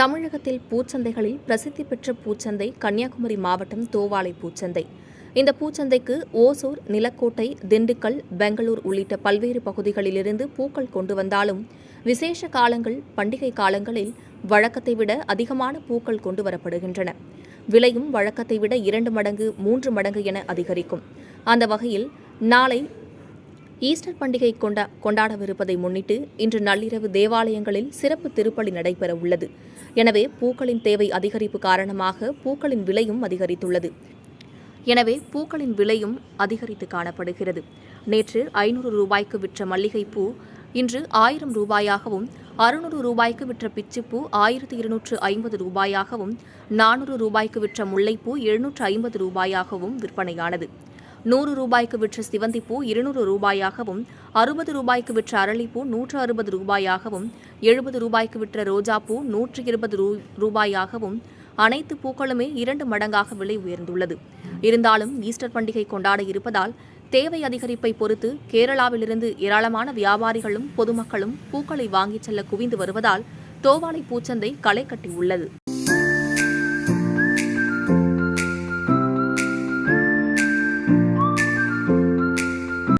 தமிழகத்தில் பூச்சந்தைகளில் பிரசித்தி பெற்ற பூச்சந்தை கன்னியாகுமரி மாவட்டம் தோவாளை பூச்சந்தை. இந்த பூச்சந்தைக்கு ஓசூர் நிலக்கோட்டை திண்டுக்கல் பெங்களூர் உள்ளிட்ட பல்வேறு பகுதிகளிலிருந்து பூக்கள் கொண்டு வந்தாலும் விசேஷ காலங்கள் பண்டிகை காலங்களில் வழக்கத்தை விட அதிகமான பூக்கள் கொண்டு வரப்படுகின்றன. விலையும் வழக்கத்தை விட இரண்டு மடங்கு மூன்று மடங்கு என அதிகரிக்கும். அந்த வகையில் நாளை ஈஸ்டர் பண்டிகை கொண்டா கொண்டாடவிருப்பதை முன்னிட்டு இன்று நள்ளிரவு தேவாலயங்களில் சிறப்பு திருப்பலி நடைபெற உள்ளது எனவே பூக்களின் தேவை அதிகரிப்பு காரணமாக பூக்களின் விலையும் அதிகரித்துள்ளது. எனவே பூக்களின் விலையும் அதிகரித்து காணப்படுகிறது. நேற்று ஐநூறு ரூபாய்க்கு விற்ற மல்லிகைப்பூ இன்று ஆயிரம் ரூபாயாகவும் அறுநூறு ரூபாய்க்கு விற்ற பிச்சிப்பூ ஆயிரத்தி இருநூற்று ஐம்பது ரூபாயாகவும் நானூறு ரூபாய்க்கு விற்ற முல்லைப்பூ எழுநூற்று ஐம்பது ரூபாயாகவும் விற்பனையானது. நூறு ரூபாய்க்கு விற்ற சிவந்திப்பூ இருநூறு ரூபாயாகவும் அறுபது ரூபாய்க்கு விற்ற அரளிப்பூ நூற்று அறுபது ரூபாயாகவும் எழுபது ரூபாய்க்கு விற்ற ரோஜாப்பூ நூற்று இருபது ரூ ரூபாயாகவும் அனைத்து பூக்களுமே இரண்டு மடங்காக விலை உயர்ந்துள்ளது. இருந்தாலும் ஈஸ்டர் பண்டிகை கொண்டாட இருப்பதால் தேவை அதிகரிப்பை பொறுத்து கேரளாவிலிருந்து ஏராளமான வியாபாரிகளும் பொதுமக்களும் பூக்களை வாங்கிச் செல்ல குவிந்து வருவதால் தோவாளை பூச்சந்தை களை கட்டியுள்ளது